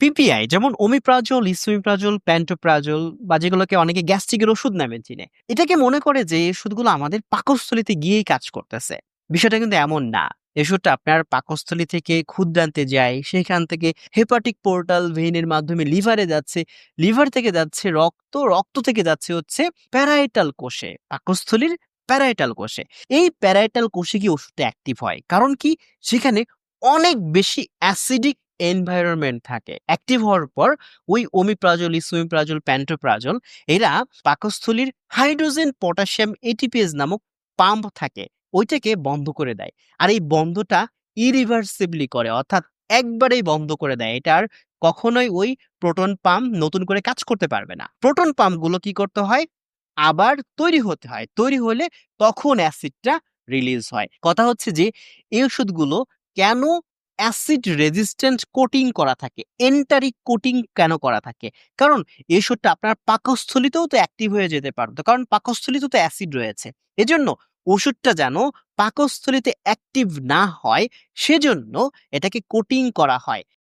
PPI যেমন omeprazole, esomeprazole, pantoprazole বা যেগুলোকে অনেকে গ্যাস্ট্রিকের ওষুধ নামে চিনে। এটাকে মনে করে যে এই ওষুধগুলো আমাদের পাকস্থলীতে গিয়েই কাজ করতেছে। বিষয়টা কিন্তু এমন না। ওষুধটা আপনার পাকস্থলী থেকে ক্ষুদ্রান্তে যায়, সেখান থেকে হেপাটিক পোর্টাল ভেইনের মাধ্যমে লিভারে যাচ্ছে, লিভার থেকে যাচ্ছে রক্ত, রক্ত থেকে যাচ্ছে হচ্ছে প্যারাইটাল কোষে, পাকস্থলীর প্যারাইটাল কোষে। এই প্যারাইটাল কোষে কি ওষুধটা অ্যাক্টিভ হয়। কারণ কি? সেখানে অনেক বেশি অ্যাসিডিক এনভায়রনমেন্ট থাকে। অ্যাক্টিভ হওয়ার পর ওই ওমিপ্রাজল, ইসোমিপ্রাজল, প্যান্টোপ্রাজল এরা পাকস্থলীর হাইড্রোজেন পটাশিয়াম এটিপিএস নামক পাম্প থাকে, ওইটাকে বন্ধ করে দেয়। আর এই বন্ধটা ইরিভার্সিবলি করে অর্থাৎ একবারেই বন্ধ করে দেয়। এটা আর কখনোই ওই প্রোটন পাম্প নতুন করে কাজ করতে পারবে না। প্রোটন পাম্পগুলো কি করতে হয়? আবার তৈরি হতে হয়। তৈরি হলে তখন অ্যাসিডটা রিলিজ হয়। কথা হচ্ছে যে এই ওষুধগুলো কেন অ্যাসিড রেজিস্ট্যান্ট কোটিং করা থাকে, এন্টারিক কোটিং কেন করা থাকে? কারণ এই আপনার পাকস্থলিতেও তো অ্যাক্টিভ হয়ে যেতে পারতো কারণ পাকস্থলিতেও তো অ্যাসিড রয়েছে। এজন্য ওষুধটা যেন পাকস্থলিতে অ্যাক্টিভ না হয় সেজন্য এটাকে কোটিং করা হয়।